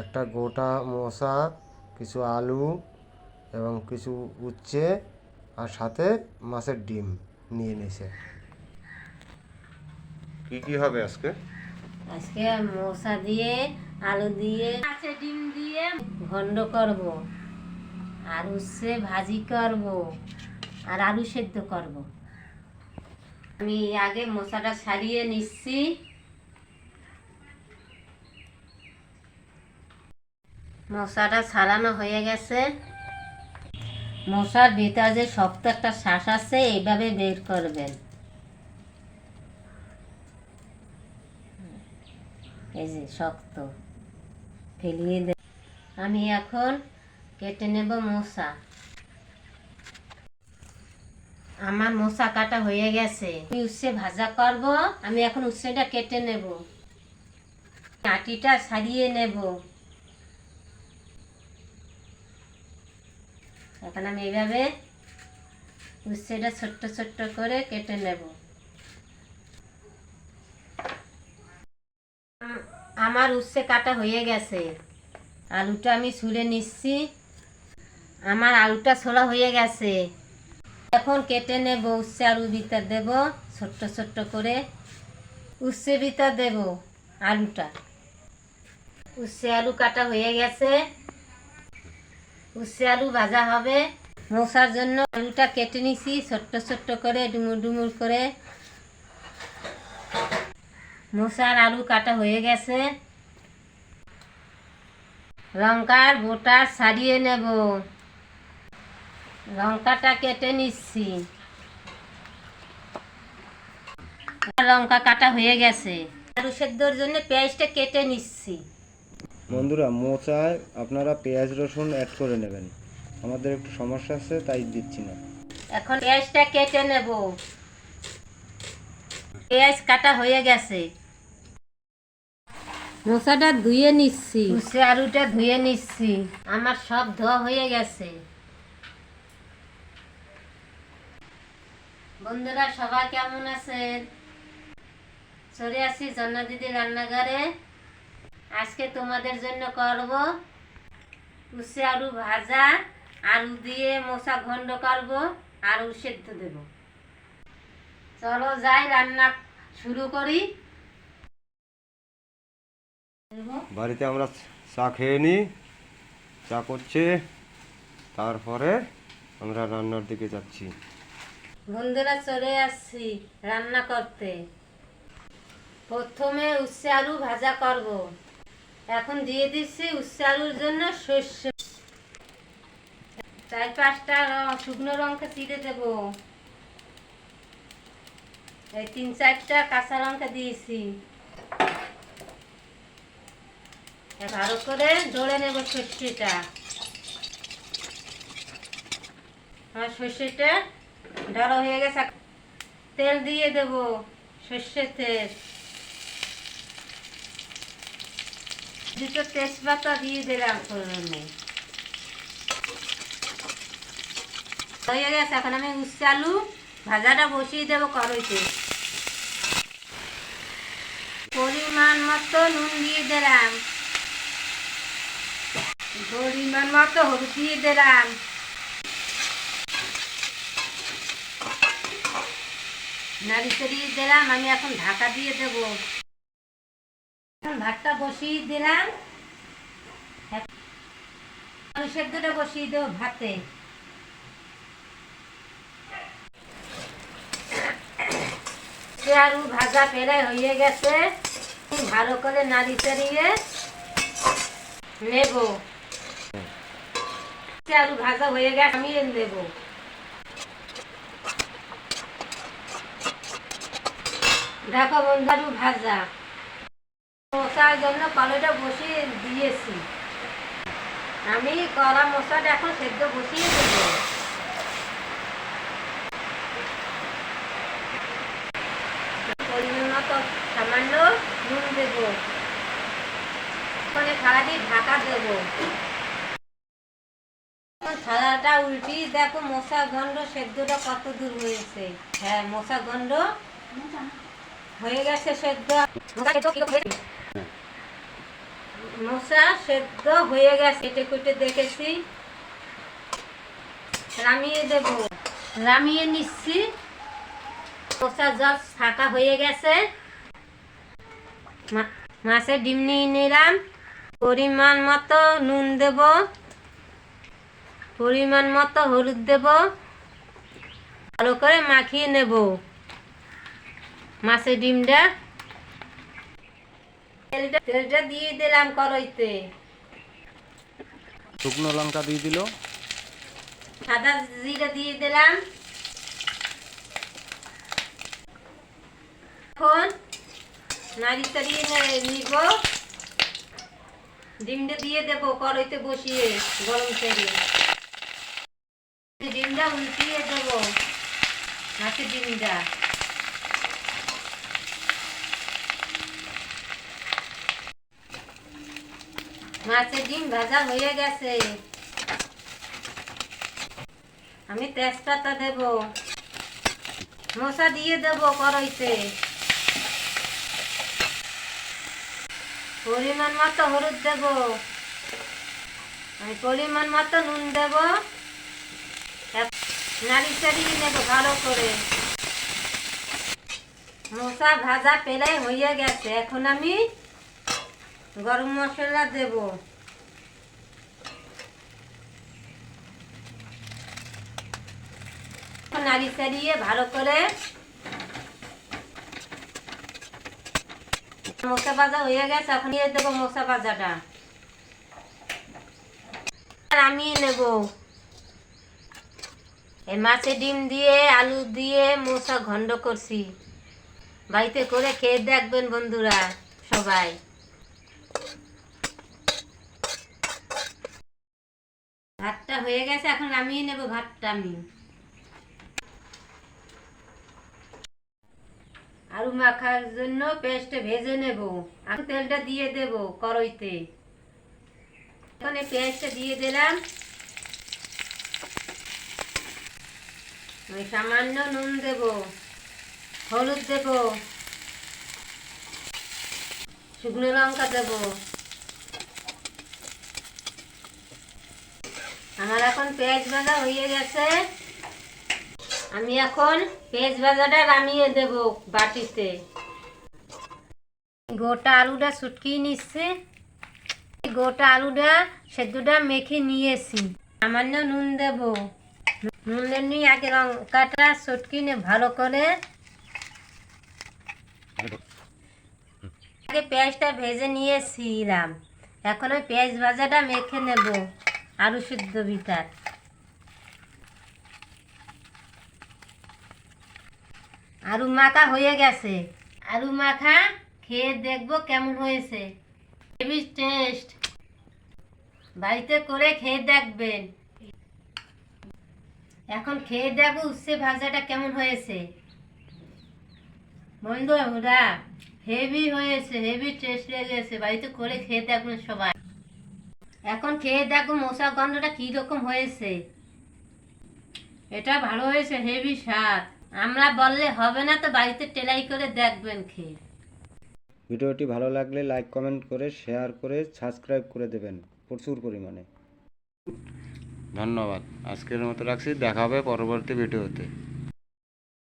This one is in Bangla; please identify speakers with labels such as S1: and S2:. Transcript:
S1: একটা গোটা মশা কিছু আলু এবং কিছু উচ্ছে আর সাথে মাছের ডিম নিয়ে নিছে কি কি হবে আজকে?
S2: আজকে মশা দিয়ে আলু দিয়ে মাছের ডিম দিয়ে ঘন্ড করব আর উচ্ছে ভাজি করব আর আলু সেদ্ধ করব। আমি আগে মশাটা ছাড়িয়ে নিচ্ছি। মশাটা ছাড়ানো হয়ে গেছে। মশার ভিতরে যে শক্ত একটা শ্বাস আছে, এইভাবে বের করবেন। এই যে শক্ত। ফেলিয়ে দে আমি এখন কেটে নেব মশা। আমার মশা কাটা হয়ে গেছে। আমি উচ্ছে ভাজা করব। আমি এখন উচ্ছেটা কেটে নেব। আটিটা সারিয়ে নেব। এখন আমি এইভাবে উচ্ছেটা ছোট্ট ছোট্ট করে কেটে নেব। আমার উচ্ছে কাটা হয়ে গেছে। আলুটা আমি ছুলে নিচ্ছি। আমার আলুটা ছোলা হয়ে গেছে। এখন কেটে নেব উচ্ছে আলু ভিতর দেব, ছোট্ট ছোট্ট করে উচ্ছে বিতা দেব আলুটা। উচ্ছে আলু কাটা হয়ে গেছে। উচ্ছে আলু ভাজা হবে। মশার জন্য আলুটা কেটে নিছি, ছোট্ট ছোট্ট করে, ডুমুর ডুমুর করে। মশার আলু কাটা হয়ে গেছে। লঙ্কার বোটা ছাড়িয়ে নেব। লঙ্কাটা কেটে নিচ্ছি। লঙ্কা কাটা হয়ে গেছে। আলু সেদ্ধর জন্য পেঁয়াজটা কেটে নিচ্ছি।
S1: বন্ধুরা মোচায় আপনারা পেঁয়াজ রসুন অ্যাড করে নেবেন। আমাদের একটু সমস্যা আছে তাই দিচ্ছি না।
S2: এখন পেঁয়াজটা কেটে নেব। পেঁয়াজ কাটা হয়ে গেছে। মোচাটা ধুয়ে নিচ্ছি। উচ্ছে আলুটা ধুয়ে নিচ্ছি। আমার সব ধোয়া হয়ে গেছে। বন্ধুরা সবাই কেমন আছেন? চলে আসি জন্না দিদি রান্নাঘরে। আজকে তোমাদের জন্য করব উচ্ছে আলু ভাজা আলু দিয়ে মশা ঘন্ড করব আর সেদ্ধ দেব। চলো যাই রান্না শুরু করি।
S1: বাড়িতে আমরা চা খেয়ে নিই চা করছে তারপরে আমরা রান্নার দিকে যাচ্ছি।
S2: বন্ধুরা চলে আসছি রান্না করতে। প্রথমে উচ্ছে আলু ভাজা করব। এখন দিয়ে দিচ্ছি উচ্ছে আলুর জন্য শস্য। চার পাঁচটা শুকনো লঙ্কা চিড়ে দেব। এই তিন চারটা কাঁচা লঙ্কা দিয়েছি। ভালো করে ডলে নেব সর্ষেটা আমার সর্ষেটা ঢালা হয়ে গেছে। তেল দিয়ে দেব সর্ষের তেল। দুটো তেজপাতা দিয়ে দিলাম ফোড়নে হয়ে গেছে এখন আমি উচ্ছে আলু ভাজাটা বসিয়ে দেবো কড়াইতে পরিমাণ মতো নুন দিয়ে দিলাম পরিমাণ মতো হলুদ দিয়ে দিলাম নাড়ি চাড়িয়ে দিলাম আমি এখন ঢাকা দিয়ে দেব ভাতটা বসিয়ে দিলাম। আলু সেদ্ধটা বসিয়ে দেবো ভাতে। আলু ভাজা প্রায় হয়ে গেছে। ভালো করে নাড়ি চাড়িয়ে নেব। আলু ভাজা হয়ে গেছে, আমি দেবো। দেখো বন্ধু ভাজা। মশার জন্য কলাটা বসিয়ে দিয়েছি। আমি কলা মশলাটা এখন সেদ্ধ বসিয়ে দেব। সামান্য নুন দেব। ওখানে থালা ঢাকা দেব। থালাটা উল্টিয়ে দেখো মশা গন্ধ সেদ্ধটা কত দূর হয়েছে। হ্যাঁ মশা গন্ধ হয়ে গেছে সেদ্ধ। মশা সেদ্ধ হয়ে গেছে। কেটে কুটে দেখেছি। রামিয়ে দেব। রামিয়ে নিচ্ছি। মশা জল ফাঁকা হয়ে গেছে। মাছের ডিম নিয়ে নিলাম। পরিমাণ মতো নুন দেব। পরিমাণ মতো হলুদ দেব। ভালো করে মাখিয়ে নেব। মাছের ডিমটা তেলটা তেলটা দিয়ে দিলাম কড়াইতে।
S3: শুকনো লঙ্কা দিয়ে দিল।
S2: সাদা জিরা দিয়ে দিলাম। এখন নাড়ি চাড়িয়ে নিব। ডিমটা দিয়ে দেব কড়াইতে বসিয়ে গরম তেলে। ডিমটা উল্টিয়ে দেবো। মাছের ডিমটা। মাছের ডিম ভাজা হয়ে গেছে। আমি তেজপাতা দেব। মশা দিয়ে দেব কড়াইতে। পরিমাণ মতো হলুদ দেব। আমি পরিমাণ মতো নুন দেব। নাড়ি চাড়িয়ে নেব ভালো করে। মশা ভাজা পেলাই হয়ে গেছে। এখন আমি গরম মশলা দেবো। নাড়ি চাড়িয়ে ভালো করে মশা ভাজা হয়ে গেছে, এখন দিয়ে দেবো মশা ভাজাটা। আমি নেব। এই মাছের ডিম দিয়ে, আলু দিয়ে মশা ঘন্ড করছি। বাড়িতে করে খেয়ে দেখবেন বন্ধুরা সবাই ভাতটা হয়ে গেছে, এখন নামিয়ে নেব ভাতটা আমি আলু মাখার জন্য পেস্ট ভেজে নেব। আমি তেলটা দিয়ে দেব কড়াইতে। এখন এই পেস্টটা দিয়ে দিলাম। আমি সামান্য নুন দেব, হলুদ দেব, শুকনো লঙ্কা দেব। এখন পেঁয়াজ ভাজা হয়ে গেছে। আমি এখন পেঁয়াজ ভাজাটা নামিয়ে দেব বাটিতে। গোটা আলুটা শুটকিয়ে নিচ্ছে। গোটা আলুটা সেদ্ধটা মেখে নিয়েছি। সামান্য নুন দেব। নুন আগে লঙ্কাটা ভালো করে। আগে পেঁয়াজটা ভেজে নিয়েছিলাম। এখন ওই পেঁয়াজ ভাজাটা মেখে নেব। আলু সিদ্ধ ভিতর আরু মাখা হয়ে গেছে। আলু মাখা খেয়ে দেখব কেমন হয়েছে। হেভি টেস্ট বাড়িতে করে খেয়ে দেখবেন। এখন খেয়ে দেখব উচ্ছে ভাজাটা কেমন হয়েছে। বন্ধুরা হেভি হয়েছে হেভি টেস্ট লেগেছে। বাড়িতে করে খেয়ে দেখবেন সবাই। এখন খেয়ে দেখো মশা গন্ধটা কীরকম হয়েছে। এটা ভালো হয়েছে হেভি স্বাদ। আমরা বললে হবে না তো বাড়িতে টেলাই করে দেখবেন খেয়ে।
S3: ভিডিওটি ভালো লাগলে লাইক কমেন্ট করে শেয়ার করে সাবস্ক্রাইব করে দেবেন প্রচুর পরিমাণে। ধন্যবাদ। আজকের মতো রাখছি। দেখা হবে পরবর্তী ভিডিওতে।